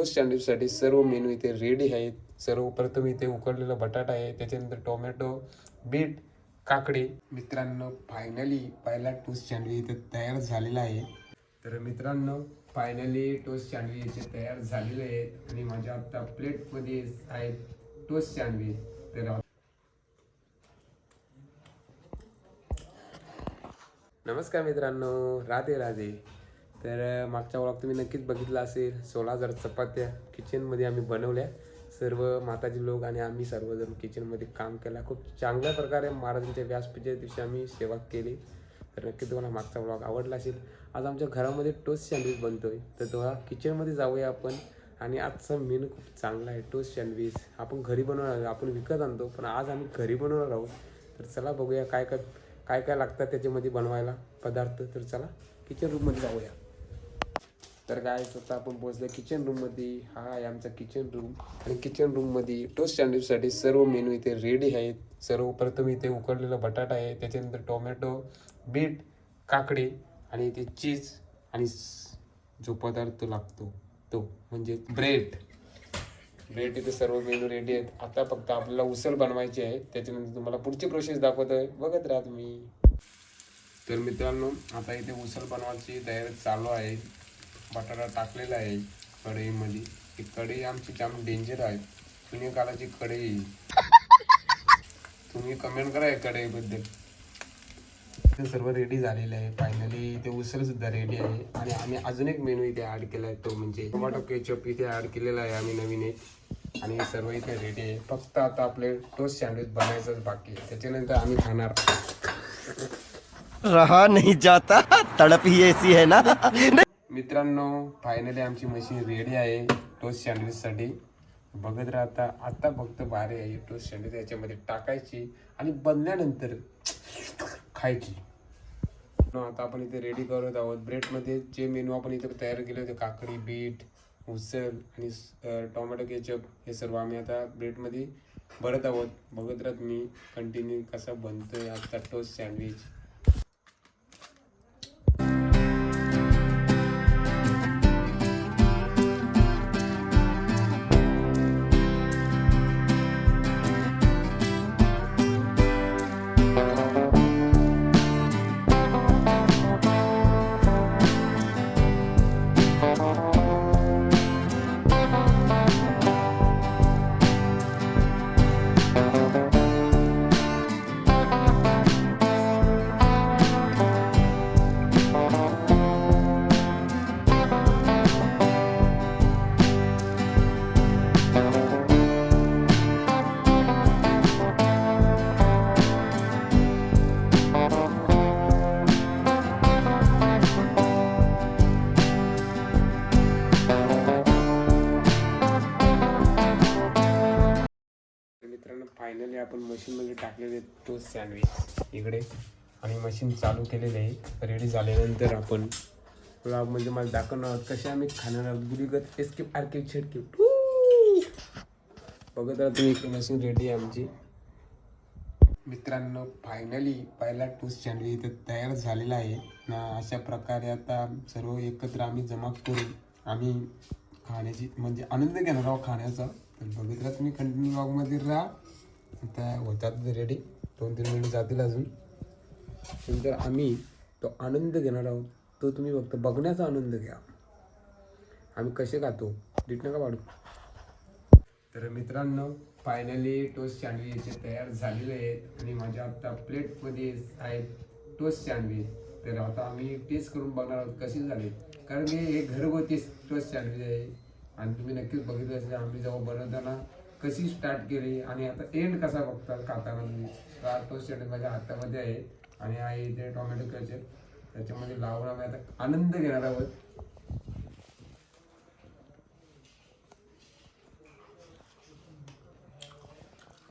Toast सँडविचसाठी सर्व menu इथे रेडी आहेत. सर्वप्रथम इथे उकडलेला बटाटा आहे. त्याच्यानंतर टोमॅटो बीट काकडी. मित्रांनो फायनली पहिला टोस्ट सँडविच इथे तयार झालेला आहे. तर मित्रांनो फायनली टोस्ट सँडविच इथे तयार झालेले आहेत. आणि माझ्या आता प्लेटमध्ये आहेत टोस्ट सँडविच तर नमस्कार मित्रांनो राधे राधे. तर मागच्या व्लॉग तुम्ही नक्कीच बघितला असेल. सोळा हजार चपात्या किचनमध्ये आम्ही बनवल्या. सर्व माताजी लोक आणि आम्ही सर्वजण किचनमध्ये काम केला. खूप चांगल्या प्रकारे महाराजांच्या व्यासपीठच्या दिवशी आम्ही सेवा केली. तर नक्की तुम्हाला मागचा ब्लॉग आवडला असेल. आज आमच्या घरामध्ये टोस्ट सँडविच बनतोय. तर तेव्हा किचनमध्ये जाऊया आपण. आणि आजचा मेनू खूप चांगला आहे टोस्ट सँडविच आपण घरी बनवणार आहोत. आपण विकत आणतो पण आज आम्ही घरी बनवणार आहोत. तर चला बघूया काय काय काय काय लागतात त्याच्यामध्ये बनवायला पदार्थ. तर चला किचन रूममध्ये जाऊया. तर काय स्वतः आपण पोहोचलो किचन रूममध्ये हा आहे आमचा किचन रूम आणि किचन रूममध्ये टोस्ट सँडविचसाठी सर्व मेनू इथे रेडी आहेत. सर्वप्रथम इथे उकडलेला बटाटा आहे. त्याच्यानंतर टोमॅटो बीट काकडी आणि इथे चीज आणि जो पदार्थ लागतो तो म्हणजे ब्रेड ब्रेड इथे सर्व मेनू रेडी आहेत. आता फक्त आपल्याला उसळ बनवायची आहे. त्याच्यानंतर तुम्हाला पुढची प्रोसेस दाखवत आहे बघत राहा तुम्ही. तर मित्रांनो आता इथे उसळ बनवायची तयारी चालू आहे. बटाटा टाकलेला आहे कढईमध्ये. ती कढई आमची जाम डेंजर आहे. जुन्या काळाची कढई. तुम्ही कमेंट करा या कढईबद्दल. ते सर्व रेडी झालेलं आहे. फायनली ते उसळ सुद्धा रेडी आहे. आणि आम्ही अजून एक मेनू इथे ऍड केला आहे तो म्हणजे टोमॅटो केचप इथे ऍड केलेला आहे आम्ही नवीन एक. आणि सर्व इथे रेडी आहे. फक्त आता आपले टोस्ट सँडविच बनायचंच बाकी आहे. त्याच्यानंतर आम्ही खाणार. रहा नहीं जाता. तड़प ही ऐसी है ना? मित्रांनो फायनली आमची मशीन रेडी आहे. टोस्ट सँडविचसाठी बघत राहता आत्ता फक्त भारी आहे. टोस्ट सँडविच याच्यामध्ये टाकायची आणि बनल्यानंतर खायची. आता आपण इथे रेडी करत आहोत. ब्रेडमध्ये जे मेनू आपण इथे तयार केले होते काकडी बीट उसळ आणि टोमॅटो केचप हे सर्व आम्ही आता ब्रेडमध्ये भरत आहोत. बघत राहत मी कंटिन्यू कसा बनतोय आजचा टोस्ट सँडविच फायनली आपण मशीनमध्ये टाकलेले तो सँडविच इकडे. आणि मशीन चालू केलेले आहे रेडी झाल्यानंतर आपण ब्लॉग म्हणजे मला दाखवणार आहोत कसे आम्ही खाणार आहोत. गुलीगत एस्केप आरकेप छेडकेप बघत राहा तुम्ही इकडे मशीन रेडी आहे आमची. मित्रांनो फायनली पहिला टू सँडविच इथे तयार झालेला आहे. ना अशा प्रकारे आता सर्व एकत्र आम्ही जमा करून आम्ही खाण्याची म्हणजे आनंद घेणार आहोत खाण्याचा. तर बघित राहा तुम्ही कंटिन्यू ब्लॉगमध्ये राहा. त्या होतात रेडी दोन तीन मिनिट जातील अजून. नंतर आम्ही तो आनंद घेणार आहोत. तो तुम्ही फक्त बघण्याचा आनंद घ्या. आम्ही कसे खातो डिट नका वाढू. तर मित्रांनो फायनली टोस्ट सँडविच तयार झालेले आहेत. आणि माझ्या आत्ता प्लेटमध्ये आहेत टोस्ट सँडविच तर आता आम्ही टेस्ट करून बघणार आहोत कसे झाले. कारण की हे घरगुती टोस्ट सँडविच आहे. आणि तुम्ही नक्कीच बघितलं असेल आम्ही जेव्हा बनवताना कशी स्टार्ट केली आणि आता एंड कसा बघतात खाताना तुम्ही हा टोस्ट माझ्या हातामध्ये आहे आणि आहे इथे टोमॅटो कचप त्याच्यामध्ये लावून आम्ही आता आनंद घेणार आहोत.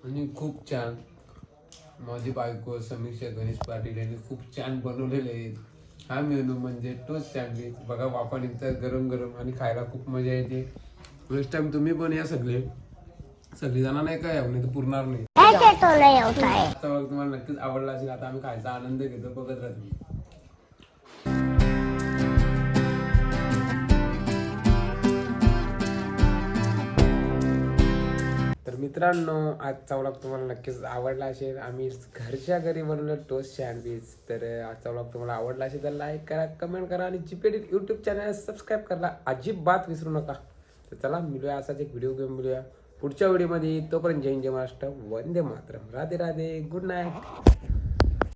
आणि खूप छान. माझी बायको समीक्षा गणेश पाटील यांनी खूप छान बनवलेले आहेत हा मेनू म्हणजे तोच सँडविच बघा वापरणीचं गरम गरम आणि खायला खूप मजा येते. नेक्स्ट टाइम तुम्ही पण या सगळे. संविधाना नाही काय नाही तर पुरणार नाही. तुम्हाला नक्कीच आवडला असेल आता आम्ही खायचा आनंद घेतो बघत राहतो तर मित्रांनो आजचा व्लॉग तुम्हाला नक्कीच आवडला असेल. आम्ही घरच्या घरी बनवलं टोस्ट सँडविच तर आजचा व्लॉग तुम्हाला आवडला असेल तर लाईक करा कमेंट करा आणि चिपेडी यूट्यूब चॅनल सबस्क्राईब करा अजिबात विसरू नका. तर चला मिळूया असाच एक व्हिडिओ गेम मिळूया पुढच्या व्हिडिओमध्ये तोपर्यंत जय जय महाराष्ट्र. वंदे मातरम. राधे राधे. Good night